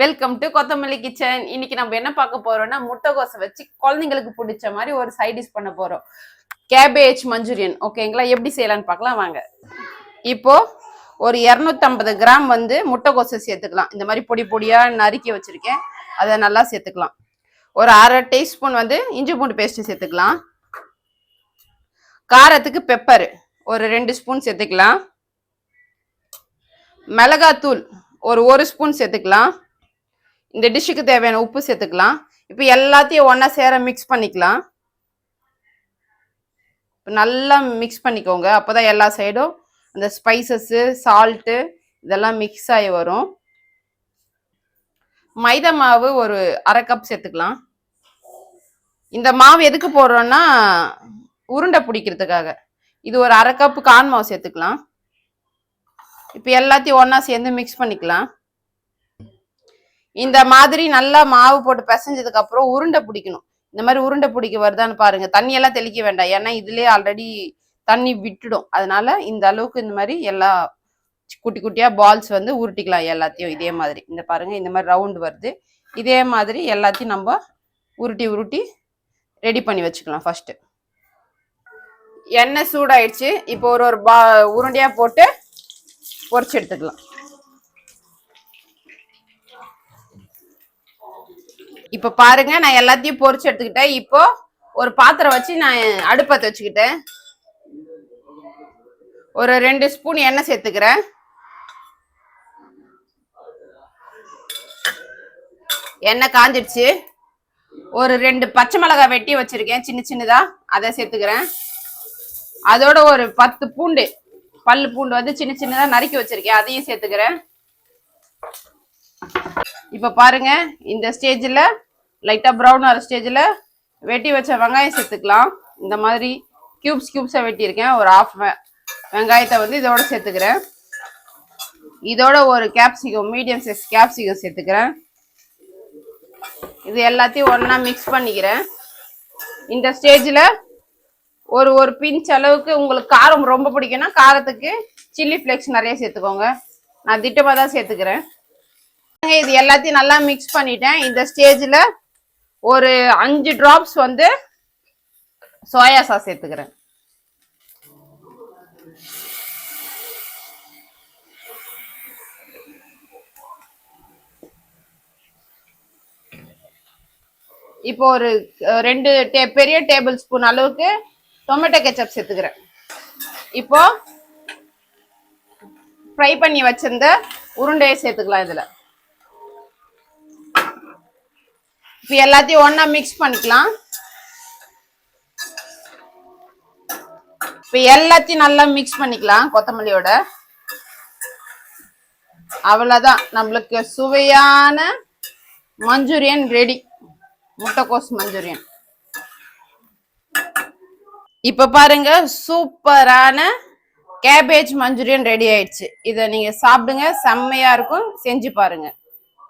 Welcome to கொத்தமல்லி kitchen இன்னைக்கு நம்ம என்ன பார்க்க போறோம்னா முட்டைகோசை வச்சு குழந்தைங்களுக்கு பிடிச்ச மாதிரி ஒரு சைடிஷ் பண்ண போறோம். கேபேஜ் மஞ்சூரியன் ஓகேங்களா எப்படி செய்யலாம்னு பார்க்கலாம். வாங்க. இப்போ ஒரு இரநூத்தம்பது கிராம் வந்து முட்டைகோசை சேர்த்துக்கலாம். இந்த மாதிரி பொடி பொடியா நறுக்கி வச்சிருக்கேன். அதை நல்லா சேர்த்துக்கலாம். ஒரு அரை டீஸ்பூன் வந்து இஞ்சி பூண்டு பேஸ்ட் சேர்த்துக்கலாம். காரத்துக்கு பெப்பர் ஒரு ரெண்டு ஸ்பூன் சேர்த்துக்கலாம். மிளகாத்தூள். ஒரு ஒரு ஸ்பூன் சேர்த்துக்கலாம். இந்த டிஷ்ஷுக்கு தேவையான உப்பு சேர்த்துக்கலாம். இப்போ எல்லாத்தையும் ஒன்றா சேர மிக்ஸ் பண்ணிக்கலாம். இப்போ நல்லா மிக்ஸ் பண்ணிக்கோங்க. அப்போ தான் எல்லா சைடும் அந்த ஸ்பைசஸ்ஸு சால்ட்டு இதெல்லாம் மிக்ஸ் ஆகி வரும். மைதா மாவு ஒரு அரை கப் சேர்த்துக்கலாம். இந்த மாவு எதுக்கு போடுறோன்னா உருண்டை பிடிக்கிறதுக்காக. இது ஒரு அரை கப்பு கான் மாவு சேர்த்துக்கலாம். இப்போ எல்லாத்தையும் ஒன்றா சேர்ந்து மிக்ஸ் பண்ணிக்கலாம். இந்த மாதிரி நல்லா மாவு போட்டு பிசைஞ்சதுக்கு அப்புறம் உருண்டை பிடிக்கணும். இந்த மாதிரி உருண்டை பிடிக்க வருதான்னு பாருங்க. தண்ணியெல்லாம் தெளிக்க வேண்டாம். ஏன்னா இதுலயே ஆல்ரெடி தண்ணி விட்டுடும். அதனால இந்த அளவுக்கு இந்த மாதிரி எல்லா குட்டி குட்டியா பால்ஸ் வந்து உருட்டிக்கலாம் எல்லாத்தையும் இதே மாதிரி. இந்த பாருங்க இந்த மாதிரி ரவுண்ட் வருது. இதே மாதிரி எல்லாத்தையும் நம்ம உருட்டி உருட்டி ரெடி பண்ணி வச்சுக்கலாம் ஃபர்ஸ்ட் எண்ணெய் சூடாயிடுச்சு. இப்போ ஒரு ஒரு பா உருண்டையா போட்டு பொறிச்சு எடுத்துக்கலாம். இப்ப பாருங்க நான் எல்லாத்தையும் பொறிச்சு எடுத்துக்கிட்டேன். இப்போ ஒரு பாத்திரம் வச்சு நான் அடுப்பத்தை வச்சுக்கிட்டேன். ஒரு ரெண்டு ஸ்பூன் எண்ணெய் சேர்த்துக்கிறேன். எண்ணெய் காஞ்சிடுச்சு. ஒரு ரெண்டு பச்சை மிளகாய் வெட்டி வச்சிருக்கேன் சின்ன சின்னதா. அதை சேர்த்துக்கிறேன். அதோட ஒரு பத்து பூண்டு பல்லு பூண்டு வந்து சின்ன சின்னதா நறுக்கி வச்சிருக்கேன். அதையும் சேர்த்துக்கிறேன். இப்போ பாருங்க இந்த ஸ்டேஜில் லைட்டாக ப்ரௌன் ஆகிற ஸ்டேஜில் வெட்டி வச்ச வெங்காயம் சேர்த்துக்கலாம். இந்த மாதிரி கியூப்ஸ் கியூப்ஸாக வெட்டியிருக்கேன். ஒரு ஆஃப் வெங்காயத்தை வந்து இதோட சேர்த்துக்கிறேன். இதோட ஒரு கேப்சிகம் மீடியம் சைஸ் கேப்சிகம் சேர்த்துக்கிறேன். இது எல்லாத்தையும் ஒன்றா மிக்ஸ் பண்ணிக்கிறேன். இந்த ஸ்டேஜில் ஒரு ஒரு பிஞ்ச் அளவுக்கு உங்களுக்கு காரம் ரொம்ப பிடிக்கும்னா காரத்துக்கு சில்லி ஃப்ளேக்ஸ் நிறைய சேர்த்துக்கோங்க. நான் திட்டமாக தான் சேர்த்துக்கிறேன். இது எல்லாத்தையும் நல்லா மிக்ஸ் பண்ணிட்டேன். இந்த ஸ்டேஜில் ஒரு அஞ்சு ட்ராப்ஸ் வந்து சோயா சாஸ் சேர்த்துக்கிறேன் இப்போ ஒரு ரெண்டு டே பெரிய டேபிள் ஸ்பூன் அளவுக்கு டொமேட்டோ கெச்சப் சேர்த்துக்கிறேன். இப்போ ஃப்ரை பண்ணி வச்சிருந்த உருண்டையை சேர்த்துக்கலாம் இதுல. இப்போ எல்லாத்தையும் ஒன்றா மிக்ஸ் பண்ணிக்கலாம். இப்போ எல்லாத்தையும் நல்லா மிக்ஸ் பண்ணிக்கலாம் கொத்தமல்லியோட. அவ்வளோதான் நம்மளுக்கு சுவையான மஞ்சூரியன் ரெடி முட்டைக்கோஸ் மஞ்சூரியன். இப்போ பாருங்க சூப்பரான கேபேஜ் மஞ்சூரியன் ரெடி ஆயிடுச்சு. இதை நீங்கள் சாப்பிடுங்க செம்மையாக இருக்கும். செஞ்சு பாருங்கள்